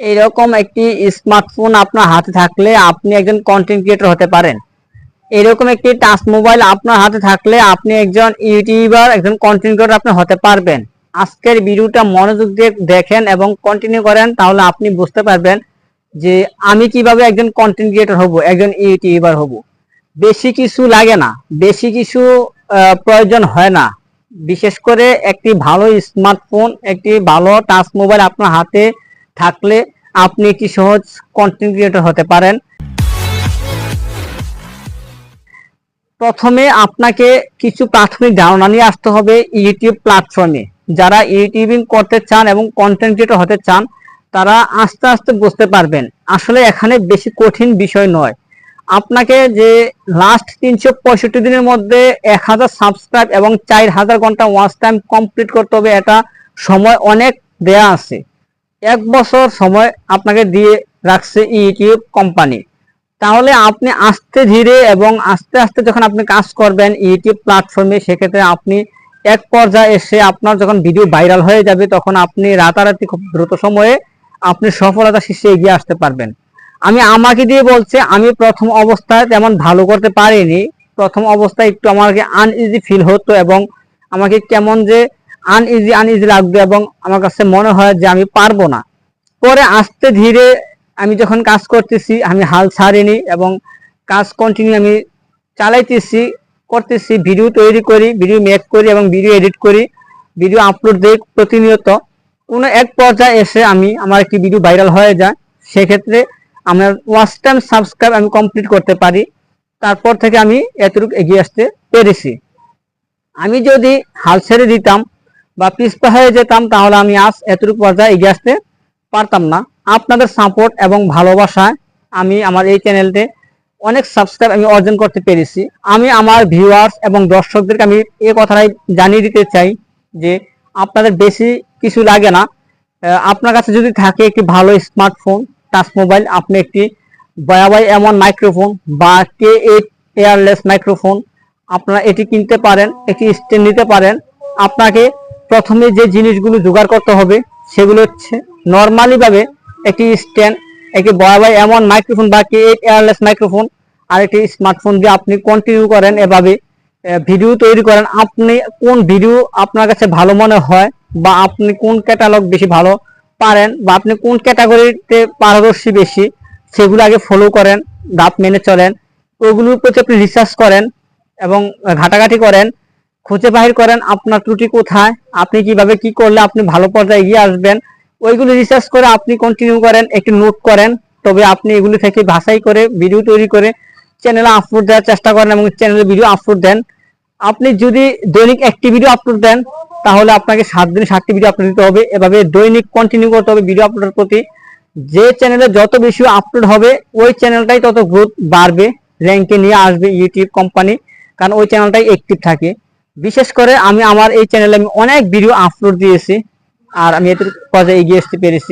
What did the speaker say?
এরকম একটি স্মার্টফোন আপনার হাতে থাকলে আপনি একজন কন্টেন্ট ক্রিয়েটর হতে পারেন। এরকম একটি টাচ মোবাইল আপনার হাতে থাকলে আপনি একজন ইউটিউবার একজন কন্টেন্ট ক্রিয়েটর আপনি হতে পারবেন। আজকের ভিডিওটা মনোযোগ দিয়ে দেখেন এবং কন্টিনিউ করেন, তাহলে আপনি বুঝতে পারবেন যে আমি কীভাবে একজন কন্টেন্ট ক্রিয়েটর হব, একজন ইউটিউবার হব। বেশি কিছু লাগে না, বেশি কিছু প্রয়োজন হয় না। বিশেষ করে একটি ভালো স্মার্টফোন একটি ভালো টাচ মোবাইল আপনার হাতে থাকলে আপনি একটি সহজ কন্টেন্ট ক্রিয়েটর হতে পারেন। প্রথমে আপনাকে কিছু প্রাথমিক ধারণা নিয়ে আসতে হবে ইউটিউব প্ল্যাটফর্মে যারা ইউটিউবিং করতে চান এবং কন্টেন্ট ক্রিয়েটর হতে চান, তারা আস্তে আস্তে বুঝতে পারবেন। আসলে এখানে বেশি কঠিন বিষয় নয়। আপনাকে যে লাস্ট তিনশো পঁয়ষট্টি দিনের মধ্যে এক হাজার সাবস্ক্রাইব এবং চার হাজার ঘণ্টা ওয়াচ টাইম কমপ্লিট করতে হবে, এটা সময় অনেক দেয়া আছে। এক বছর সময় আপনাকে দিয়ে রাখছে ইউটিউব কোম্পানি। তাহলে আপনি আস্তে ধীরে এবং আস্তে আস্তে যখন আপনি কাজ করবেন ইউটিউব প্ল্যাটফর্মে, সেক্ষেত্রে আপনি এক পর্যায়ে এসে আপনার যখন ভিডিও ভাইরাল হয়ে যাবে, তখন আপনি রাতারাতি খুব দ্রুত সময়ে আপনি সফলতা শীর্ষে এগিয়ে আসতে পারবেন। আমি আমাকে দিয়ে বলছে, আমি প্রথম অবস্থায় তেমন ভালো করতে পারিনি। প্রথম অবস্থায় একটু আমাকে আনইজি ফিল হতো এবং আমাকে কেমন যে আনইজি আনইজি লাগতো এবং আমার কাছে মনে হয় যে আমি পারব না। পরে আস্তে ধীরে আমি যখন কাজ করতেছি, আমি হাল ছাড়িনি এবং কাজ কন্টিনিউ আমি চালাইতেছি, করতেছি ভিডিও তৈরি করি ভিডিও মেক করি এবং ভিডিও এডিট করি ভিডিও আপলোড দিই প্রতিনিয়ত। কোনো এক পর্যায়ে এসে আমি, আমার একটি ভিডিও ভাইরাল হয়ে যায়, সেক্ষেত্রে আমার ওয়াচ টাইম সাবস্ক্রাইব আমি কমপ্লিট করতে পারি। তারপর থেকে আমি এতটুকু এগিয়ে আসতে পেরেছি। আমি যদি হাল ছেড়ে দিতাম বা পিছপা হয়ে যেতাম, তাহলে আমি আজ এতটুকু পর্যায়ে এগিয়ে আসতে পারতাম না। আপনাদের সাপোর্ট এবং ভালোবাসায় আমি আমার এই চ্যানেলতে অনেক সাবস্ক্রাইব আমি অর্জন করতে পেরেছি। আমি আমার ভিউয়ার্স এবং দর্শকদেরকে আমি এ কথাটাই জানিয়ে দিতে চাই যে, আপনাদের বেশি কিছু লাগে না। আপনার কাছে যদি থাকে একটি ভালো স্মার্টফোন টাচ মোবাইল আপনি একটি বয়াবাই এমন মাইক্রোফোন বা কে এইট এয়ারলেস মাইক্রোফোন আপনারা এটি কিনতে পারেন, একটি স্ট্যান্ড নিতে পারেন। আপনাকে প্রথমে যে জিনিসগুলো জোগাড় করতে হবে, সেগুলো হচ্ছে নর্মালি ভাবে একটি স্ট্যান্ড একটি বয়াবাই এমন মাইক্রোফোন বা কে এয়ারলেস মাইক্রোফোন আর একটি স্মার্টফোন দিয়ে আপনি কন্টিনিউ করেন এভাবে ভিডিও তৈরি করেন। আপনি কোন ভিডিও আপনার কাছে ভালো মনে হয় বা আপনি কোন ক্যাটালগ বেশি ভালো পারেন বা আপনি কোন ক্যাটাগরিতে পারদর্শী বেশি, সেগুলো আগে ফলো করেন, ধাপ মেনে চলেন। ওগুলোর প্রতি আপনি রিসার্চ করেন এবং ঘাটাঘাটি করেন। খুঁজে বাহির করেন আপনার ত্রুটি কোথায়, আপনি কীভাবে কি করলে আপনি ভালো পর্যায়ে এগিয়ে আসবেন, ওইগুলো রিসার্চ করে আপনি কন্টিনিউ করেন, একটু নোট করেন, তবে আপনি এগুলো থেকে ভাষাই করে ভিডিও তৈরি করে চ্যানেলে আপলোড দেওয়ার চেষ্টা করেন এবং চ্যানেলে ভিডিও আপলোড দেন। আপনি যদি দৈনিক একটি ভিডিও আপলোড দেন, তাহলে আপনাকে সাত দিন সাতটি ভিডিও আপলোড দিতে হবে। এভাবে দৈনিক কন্টিনিউ করতে হবে ভিডিও আপলোডের প্রতি। যে চ্যানেলে যত বেশি আপলোড হবে, ওই চ্যানেলটাই তত গ্রোথ বাড়বে র্যাঙ্কে নিয়ে আসবে ইউটিউব কোম্পানি কারণ ওই চ্যানেলটাই অ্যাক্টিভ থাকে। বিশেষ করে আমি আমার এই চ্যানেলে আমি অনেক ভিডিও আপলোড দিয়েছি, আর আমি এতে কাজে এগিয়ে আসতে পেরেছি।